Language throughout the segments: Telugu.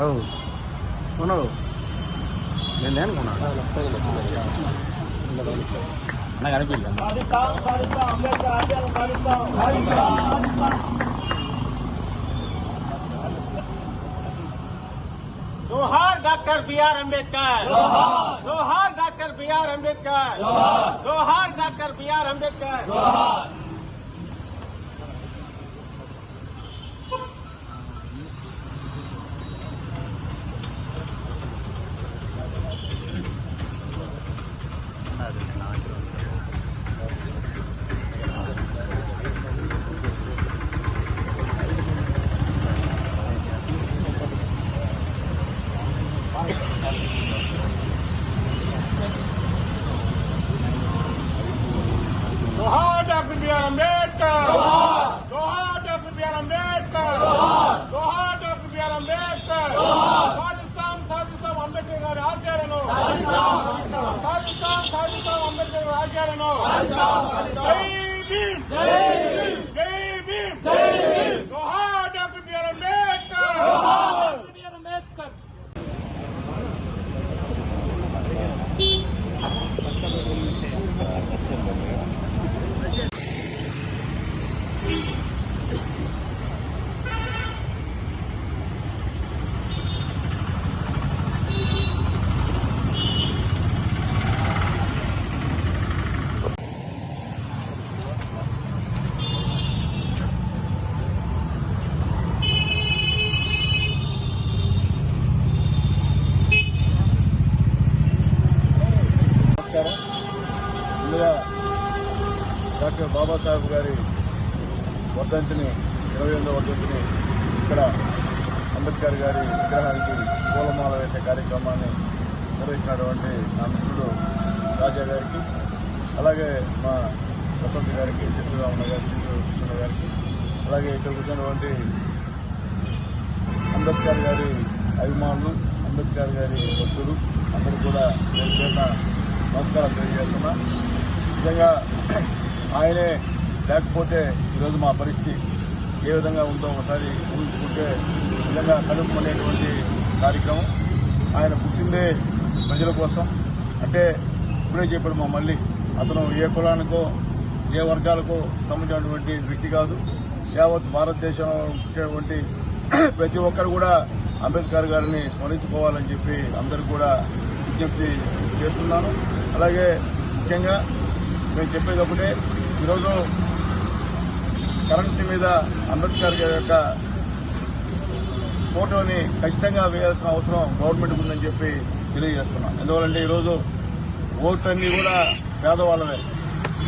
ಹೌದು ಅವನು ನಿನ್ನೇನು ಗುಣ ನನಗೆ ಅನಿಪಿಲ್ಲ जोहार डॉक्टर बी आर अंबेडकर जोहार डॉक्टर बी आर अंबेडकर जोहार doctor B R Ambedkar doctor B R Ambedkar doctor B R Ambedkar doctor B R Ambedkar సాధిస్తాం సాధిస్తాం అంబేద్కర్ గారి ఆశయాలను! సాధిస్తాం సాధిస్తాం అంబేద్కర్ గారి ఆశయాలను! వర్ధంతిని ఇరవై ఎనిమిదో వర్ధంతిని ఇక్కడ అంబేద్కర్ గారి విగ్రహానికి పూలమాల వేసే కార్యక్రమాన్ని నిర్వహించినటువంటి నా మిత్రుడు రాజా గారికి అలాగే మా వసంత్ గారికి చిత్రరామణ గారికి కృష్ణ గారికి అలాగే ఇక్కడ కూర్చున్నటువంటి అంబేద్కర్ గారి అభిమానులు అంబేద్కర్ గారి భక్తులు అందరూ కూడా నేను చేసిన నమస్కారం తెలియజేస్తున్నా. నిజంగా ఆయనే లేకపోతే ఈరోజు మా పరిస్థితి ఏ విధంగా ఉందో ఒకసారి ఊహించుకుంటే నిజంగా కలుపుకునేటువంటి కార్యక్రమం. ఆయన పుట్టిందే ప్రజల కోసం. అంటే ఇప్పుడే చెప్పాడు మా మళ్ళీ. అతను ఏ కులానికో ఏ వర్గాలకో సంబంధించినటువంటి వ్యక్తి కాదు. యావత్ భారతదేశంలో పుట్టినటువంటి ప్రతి ఒక్కరు కూడా అంబేద్కర్ గారిని స్మరించుకోవాలని చెప్పి అందరూ కూడా విజ్ఞప్తి చేస్తున్నాను. అలాగే ముఖ్యంగా మేము చెప్పేది ఒకటే ఈరోజు కరెన్సీ మీద అంబేద్కర్ గారి యొక్క ఫోటోని ఖచ్చితంగా వేయాల్సిన అవసరం గవర్నమెంట్ ఉందని చెప్పి తెలియజేస్తున్నాం. ఎందువల్లంటే ఈరోజు ఓట్లన్నీ కూడా పేదవాళ్ళవే.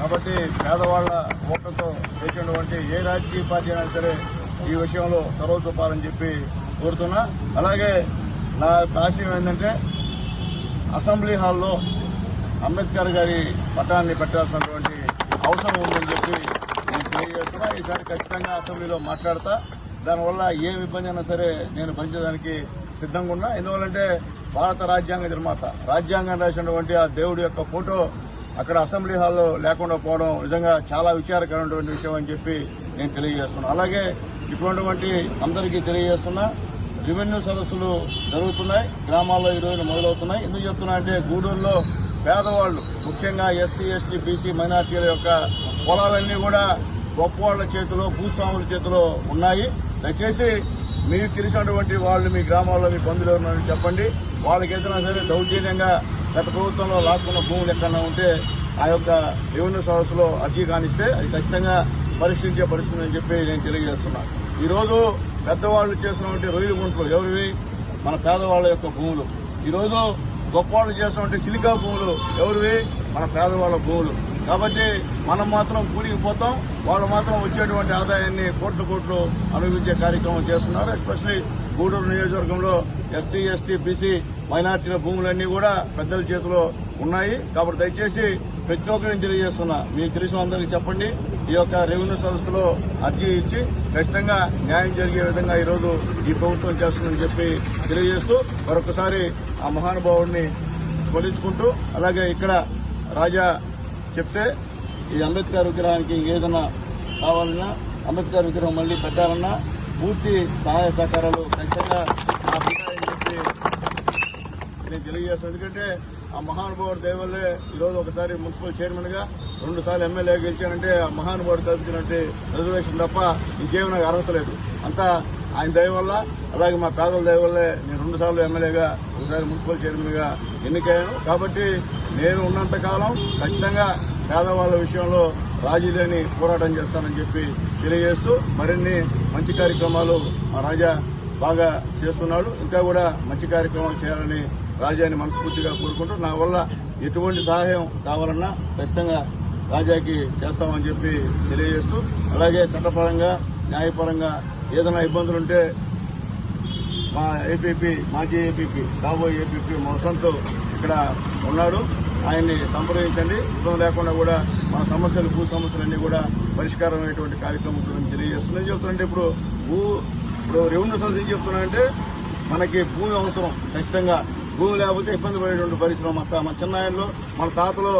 కాబట్టి పేదవాళ్ళ ఓట్లతో వేసినటువంటి ఏ రాజకీయ పార్టీ అయినా సరే ఈ విషయంలో చొరవ చూపాలని చెప్పి కోరుతున్నా. అలాగే నా ఆశయం ఏంటంటే అసెంబ్లీ హాల్లో అంబేద్కర్ గారి పట్టాన్ని పెట్టాల్సినటువంటి అవసరం ఉందని చెప్పి నేను ఈసారి ఖచ్చితంగా అసెంబ్లీలో మాట్లాడతా. దానివల్ల ఏ ఇబ్బంది అయినా సరే నేను పనిచేయడానికి సిద్ధంగా ఉన్నా. ఎందువల్లంటే భారత రాజ్యాంగ నిర్మాత రాజ్యాంగం రాసినటువంటి ఆ దేవుడి యొక్క ఫోటో అక్కడ అసెంబ్లీ హాల్లో లేకుండా పోవడం నిజంగా చాలా విచారకరమైనటువంటి విషయం అని చెప్పి నేను తెలియజేస్తున్నాను అలాగే ఇటువంటి అందరికీ తెలియజేస్తున్నా రెవెన్యూ సదస్సులు జరుగుతున్నాయి గ్రామాల్లో ఈ మొదలవుతున్నాయి. ఎందుకు చెప్తున్నా అంటే గూడూరులో పేదవాళ్ళు ముఖ్యంగా ఎస్సీ ఎస్టీ బీసీ మైనార్టీల యొక్క పొలాలన్నీ కూడా గొప్పవాళ్ళ చేతిలో భూస్వాముల చేతిలో ఉన్నాయి. దయచేసి మీకు తెలిసినటువంటి వాళ్ళు మీ గ్రామాల్లో మీ బంధువులు ఎవరున్నారని చెప్పండి. వాళ్ళకి ఏదైనా సరే దౌర్జన్యంగా గత ప్రభుత్వంలో లాక్కున్న భూములు ఎక్కడన్నా ఉంటే ఆ యొక్క రెవెన్యూ సదస్సులో అర్జీ కానిస్తే అది ఖచ్చితంగా పరీక్షించే పరిస్థితి అని చెప్పి నేను తెలియజేస్తున్నాను ఈరోజు పెద్దవాళ్ళు చేసినటువంటి రొయ్యలు గుంటలు ఎవరివి? మన పేదవాళ్ళ యొక్క భూములు. ఈరోజు గొప్పవాళ్ళు చేసినటువంటి చిలికా భూములు ఎవరివి? మన పేదవాళ్ళ భూములు. కాబట్టి మనం మాత్రం కూలికి పోతాం. వాళ్ళు మాత్రం వచ్చేటువంటి ఆదాయాన్ని కోట్లు కోట్లు అనుభవించే కార్యక్రమం చేస్తున్నారు. ఎస్పెషలీ గూడూరు నియోజకవర్గంలో ఎస్సీ ఎస్టీ బీసీ మైనార్టీల భూములన్నీ కూడా పెద్దల చేతిలో ఉన్నాయి. కాబట్టి దయచేసి ప్రతి ఒక్కరిని తెలియజేస్తున్నా. మీకు తెలిసిన అందరికీ చెప్పండి. ఈ యొక్క రెవెన్యూ సదస్సులో అర్జీ ఇచ్చి ఖచ్చితంగా న్యాయం జరిగే విధంగా ఈరోజు ఈ ప్రభుత్వం చేస్తుందని చెప్పి తెలియజేస్తూ మరొకసారి ఆ మహానుభావుడిని స్మరించుకుంటూ అలాగే ఇక్కడ రాజా చెప్తే ఈ అంబేద్కర్ విగ్రహానికి ఏదైనా కావాలన్నా అంబేద్కర్ విగ్రహం మళ్ళీ పెట్టాలన్నా పూర్తి సహాయ సహకారాలు ఖచ్చితంగా చెప్పి నేను తెలియజేస్తాను. ఎందుకంటే ఆ మహానుభావుడు దయవల్లే ఈరోజు ఒకసారి మున్సిపల్ చైర్మన్గా రెండు సార్లు ఎమ్మెల్యే గెలిచానంటే ఆ మహానుభావుడు కల్పించినట్టు రిజర్వేషన్ తప్ప ఇంకేమీ నాకు అర్హత లేదు. అంతా ఆయన దయ వల్ల అలాగే మా పేదల దయ వల్లే నేను రెండుసార్లు ఎమ్మెల్యేగా ఒకసారి మున్సిపల్ చైర్మన్గా ఎన్నికయ్యాను. కాబట్టి నేను ఉన్నంతకాలం ఖచ్చితంగా పేదవాళ్ళ విషయంలో రాజీ లేని పోరాటం చేస్తానని చెప్పి తెలియజేస్తూ మరిన్ని మంచి కార్యక్రమాలు మా రాజా బాగా చేస్తున్నాడు. ఇంకా కూడా మంచి కార్యక్రమాలు చేయాలని రాజాని మనస్ఫూర్తిగా కోరుకుంటూ నా వల్ల ఎటువంటి సహాయం కావాలన్నా ఖచ్చితంగా రాజాకి చేస్తామని చెప్పి తెలియజేస్తూ అలాగే చట్టపరంగా న్యాయపరంగా ఏదైనా ఇబ్బందులు ఉంటే మా ఏపీపీ మాజీ ఏపీపీ కాబోయే ఏపీపీ మా ఇక్కడ ఉన్నాడు. ఆయన్ని సంప్రదించండి. ఇబ్బంది లేకుండా కూడా మన సమస్యలు భూ సమస్యలన్నీ కూడా పరిష్కారం అయ్యేటువంటి కార్యక్రమం ఉంటుందని తెలియజేస్తుందని చెప్తున్నాంటే ఇప్పుడు భూ ఇప్పుడు రెవెన్యూ సంస్థ ఏం చెప్తున్నారంటే మనకి భూమి అవసరం ఖచ్చితంగా. భూమి లేకపోతే ఇబ్బంది పడేటువంటి పరిశ్రమ మన మన చిన్నాయనలో మన తాతలో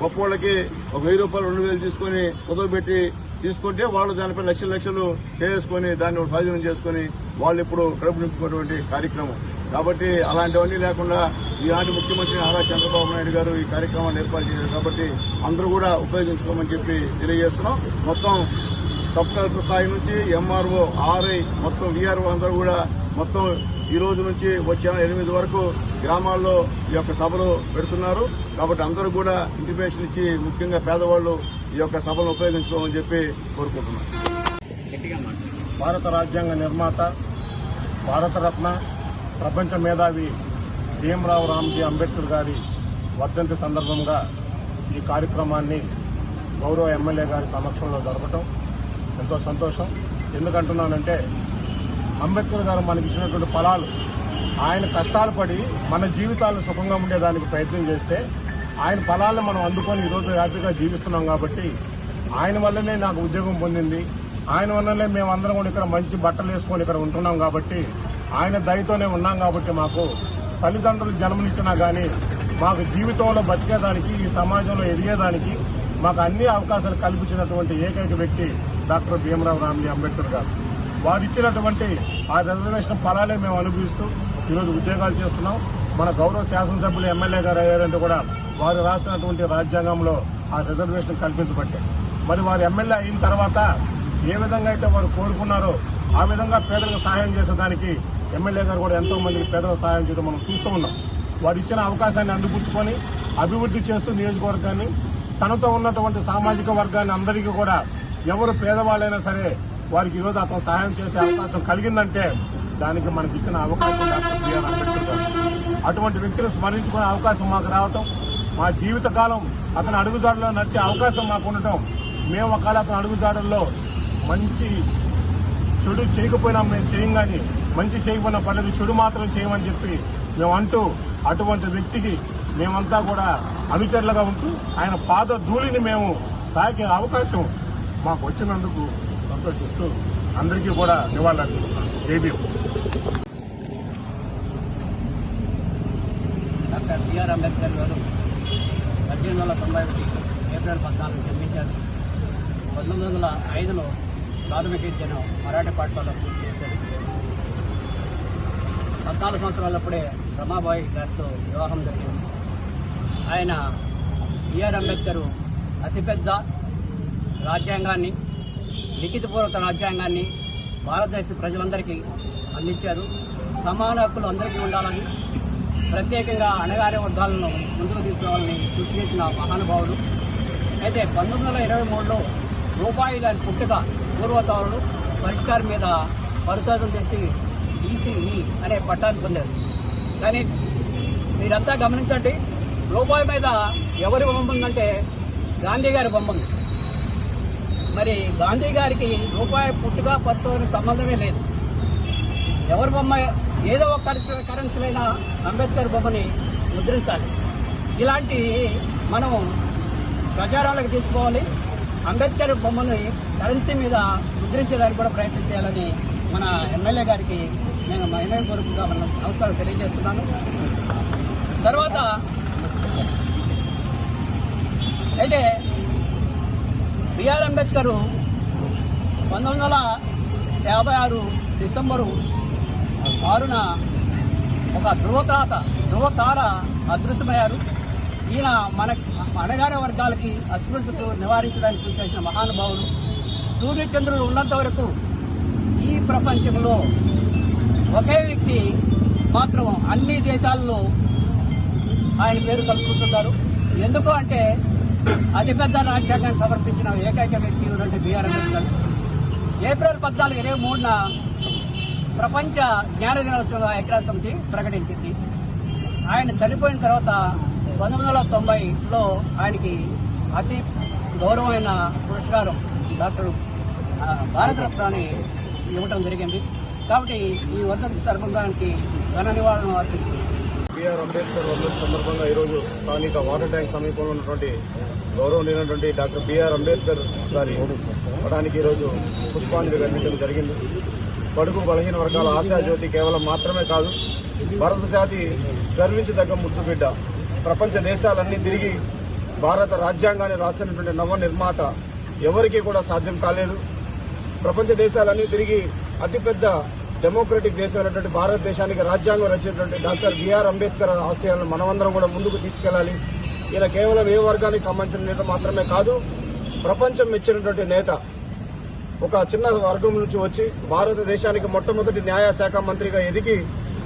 గొప్పోళ్ళకి ఒక వెయ్యి రూపాయలు రెండు వేలు తీసుకొని కుదవబెట్టి తీసుకుంటే వాళ్ళు దానిపై లక్షలు లక్షలు చేసుకొని దాన్ని స్వాధీనం చేసుకొని వాళ్ళు ఇప్పుడు కడుపు నింపుకున్నటువంటి కార్యక్రమం. కాబట్టి అలాంటివన్నీ లేకుండా ఈనాటి ముఖ్యమంత్రి నారా చంద్రబాబు నాయుడు గారు ఈ కార్యక్రమాన్ని ఏర్పాటు చేశారు. కాబట్టి అందరూ కూడా ఉపయోగించుకోమని చెప్పి తెలియజేస్తున్నాం. మొత్తం సబ్ కలెక్టర్ స్థాయి నుంచి ఎంఆర్ఓ ఆర్ఐ మొత్తం విఆర్ఓ అందరూ కూడా మొత్తం ఈ రోజు నుంచి వచ్చే ఎనిమిది వరకు గ్రామాల్లో ఈ యొక్క సభలు పెడుతున్నారు. కాబట్టి అందరూ కూడా ఇంటిమేషన్ ఇచ్చి ముఖ్యంగా పేదవాళ్ళు ఈ యొక్క సభను ఉపయోగించుకోమని చెప్పి కోరుకుంటున్నారు భారత రాజ్యాంగ నిర్మాత భారతరత్న ప్రపంచ మేధావి భీమరావు రామ్జీ అంబేద్కర్ గారి వర్ధంతి సందర్భంగా ఈ కార్యక్రమాన్ని గౌరవ ఎమ్మెల్యే గారి సమక్షంలో జరపటం ఎంతో సంతోషం. ఎందుకంటున్నానంటే అంబేద్కర్ గారు మనకి ఇచ్చినటువంటి ఫలాలు ఆయన కష్టాలు పడి మన జీవితాలను సుఖంగా ఉండేదానికి ప్రయత్నం చేస్తే ఆయన ఫలాలను మనం అందుకొని ఈరోజు హ్యాపీగా జీవిస్తున్నాం కాబట్టి ఆయన వల్లనే నాకు ఉద్యోగం పొందింది. ఆయన వల్లనే మేమందరం కూడా ఇక్కడ మంచి బట్టలు వేసుకొని ఇక్కడ ఉంటున్నాం కాబట్టి ఆయన దయతోనే ఉన్నాం కాబట్టి మాకు తల్లిదండ్రులు జన్మనిచ్చినా కానీ మాకు జీవితంలో బతికేదానికి ఈ సమాజంలో ఎదిగేదానికి మాకు అన్ని అవకాశాలు కల్పించినటువంటి ఏకైక వ్యక్తి డాక్టర్ భీమరావు రామ్జీ అంబేద్కర్ గారు. వారు ఇచ్చినటువంటి ఆ రిజర్వేషన్ ఫలాలే మేము అనుభవిస్తూ ఈరోజు ఉద్యోగాలు చేస్తున్నాం. మన గౌరవ శాసనసభ్యులు ఎమ్మెల్యే గారు అయ్యారంటే కూడా వారు రాసినటువంటి రాజ్యాంగంలో ఆ రిజర్వేషన్ కల్పించబట్టే. మరి వారు ఎమ్మెల్యే అయిన తర్వాత ఏ విధంగా అయితే వారు కోరుకున్నారో ఆ విధంగా పేదలకు సహాయం చేసేదానికి ఎమ్మెల్యే గారు కూడా ఎంతో మందికి పేదలకు సహాయం చేయడం మనం చూస్తూ ఉన్నాం. వారు ఇచ్చిన అవకాశాన్ని అందిపుచ్చుకొని అభివృద్ధి చేస్తూ నియోజకవర్గాన్ని తనతో ఉన్నటువంటి సామాజిక వర్గాన్ని అందరికీ కూడా ఎవరు పేదవాళ్ళైనా సరే వారికి ఈరోజు అతను సహాయం చేసే అవకాశం కలిగిందంటే దానికి మనకి ఇచ్చిన అవకాశం అటువంటి వ్యక్తిని స్మరించుకునే అవకాశం మాకు రావటం మా జీవితకాలం అతని అడుగుజాడలో నడిచే అవకాశం మాకు ఉండటం మేము ఒకవేళ అతని అడుగుజాడల్లో మంచి చెడు చేయకపోయినా మేము చేయం కానీ మంచి చేయకపోయినా పర్లేదు చెడు మాత్రం చేయమని చెప్పి మేము అంటూ అటువంటి వ్యక్తికి మేమంతా కూడా అనుచరులుగా ఉంటూ ఆయన పాద ధూళిని మేము తాకే అవకాశం మాకు వచ్చినందుకు సంతోషిస్తూ అందరికీ కూడా నివాళులర్పిస్తున్నాం జేబీ డాక్టర్ బిఆర్ అంబేద్కర్ గారు పద్దెనిమిది వందల తొంభై ఒకటి ఏప్రిల్ పద్నాలుగు జన్మించారు. పంతొమ్మిది వందల ఐదులో ప్రాథమిక విద్యను మరాఠీ పాఠశాలలో పూర్తి చేశారు. పద్నాలుగు సంవత్సరాలప్పుడే రమాబాయి గారితో వివాహం జరిగింది. ఆయన బిఆర్ అంబేద్కర్ అతిపెద్ద రాజ్యాంగాన్ని లిఖితపూర్వక రాజ్యాంగాన్ని భారతదేశ ప్రజలందరికీ అందించారు. సమాన హక్కులు అందరికీ ఉండాలని ప్రత్యేకంగా అణగారే వర్గాలను ముందుకు తీసుకోవాలని కృషి చేసిన మహానుభావుడు. అయితే పంతొమ్మిది వందల ఇరవై మూడులో రూపాయి దాని పుట్టుక పూర్వతారులు పరిష్కారం మీద పరిశోధన చేసి ఈసీఈ అనే పట్టాన్ని పొందారు. కానీ మీరంతా గమనించండి రూపాయి మీద ఎవరి బొమ్మ అంటే గాంధీ గారి బొమ్మ మరి గాంధీ గారికి రూపాయి పుట్టుక పరిశోధన సంబంధమే లేదు. ఎవరి బొమ్మ ఏదో ఒక కరెన్సీ కరెన్సీలైనా అంబేద్కర్ బొమ్మని ముద్రించాలి. ఇలాంటి మనం ప్రచారాలకు తీసుకోవాలి. అంబేద్కర్ బొమ్మని కరెన్సీ మీద ముద్రించేదానికి కూడా ప్రయత్నం చేయాలని మన ఎమ్మెల్యే గారికి నేను మహిళ కొరకుగా మన నమస్కారం తెలియజేస్తున్నాను. తర్వాత అయితే బిఆర్ అంబేద్కర్ పంతొమ్మిది వందల యాభై ఆరు డిసెంబరు ఆరున ఒక ధృవతాత ధృవతార అదృశ్యమయ్యారు. ఈయన మన అణగార వర్గాలకి అస్పృశ్యత నివారించడానికి కృషి చేసిన మహానుభావులు. సూర్యచంద్రులు ఉన్నంత వరకు ఈ ప్రపంచంలో ఒకే వ్యక్తి మాత్రం అన్ని దేశాల్లో ఆయన పేరు కలుపుకుంటున్నారు. ఎందుకు అంటే అతిపెద్ద రాజ్యాంగాన్ని సమర్పించిన ఏకైక వ్యక్తి ఉన్నట్టు బీఆర్ అంబేద్కర్. ఏప్రిల్ పద్నాలుగు ఇరవై మూడున ప్రపంచ జ్ఞాన దినోత్సవం ఐక్యరాజ్య సమితి ప్రకటించింది. ఆయన చనిపోయిన తర్వాత పంతొమ్మిది వందల తొంభైలో ఆయనకి అతి గౌరవమైన పురస్కారం డాక్టర్ ఆ, భారతరత్నాన్ని ఇవ్వటం జరిగింది. కాబట్టి ఈ వర్ధంతి సందర్భానికి ఘన నివారణ అర్పిస్తుంది బిఆర్ అంబేద్కర్ వర్ధంతి సందర్భంగా ఈరోజు స్థానిక వాటర్ ట్యాంక్ సమీపంలో ఉన్నటువంటి గౌరవనీయులైనటువంటి డాక్టర్ బిఆర్ అంబేద్కర్ గారి పడానికి ఈరోజు పుష్పాంజలి అందించడం జరిగింది. బడుగు బలహీన వర్గాల ఆశాజ్యోతి కేవలం మాత్రమే కాదు భారత జాతి గర్వించదగ్గ ముద్దుబిడ్డ ప్రపంచ దేశాలన్నీ తిరిగి భారత రాజ్యాంగాన్ని రాసినటువంటి నవ నిర్మాత ఎవరికీ కూడా సాధ్యం కాలేదు. ప్రపంచ దేశాలన్నీ తిరిగి అతిపెద్ద డెమోక్రటిక్ దేశం అనేటువంటి భారతదేశానికి రాజ్యాంగం రచించినటువంటి డాక్టర్ బిఆర్ అంబేద్కర్ ఆశయాలను మనమందరం కూడా ముందుకు తీసుకెళ్ళాలి ఈయన కేవలం ఏ వర్గానికి సంబంధించిన నేత మాత్రమే కాదు ప్రపంచం మెచ్చినటువంటి నేత ఒక చిన్న వర్గం నుంచి వచ్చి భారతదేశానికి మొట్టమొదటి న్యాయ శాఖ మంత్రిగా ఎదిగి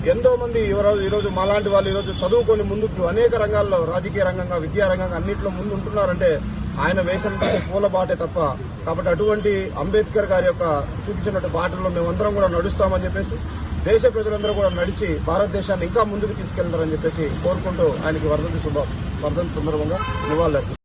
ఎంతో మంది ఈరోజు ఈరోజు మాలాంటి వాళ్ళు ఈరోజు చదువుకొని ముందుకు అనేక రంగాల్లో రాజకీయ రంగంగా విద్యా రంగంగా అన్నింటిలో ముందు ఉంటున్నారంటే ఆయన వేసిన పూల బాటే తప్ప కాబట్టి అటువంటి అంబేద్కర్ గారి యొక్క చూపించినటువంటి బాటలో మేమందరం కూడా నడుస్తామని చెప్పేసి దేశ ప్రజలందరూ కూడా నడిచి భారతదేశాన్ని ఇంకా ముందుకు తీసుకెళ్తారని చెప్పేసి కోరుకుంటూ ఆయనకి వర్ధంతి శుభ వర్ధంతి సందర్భంగా నివాళులు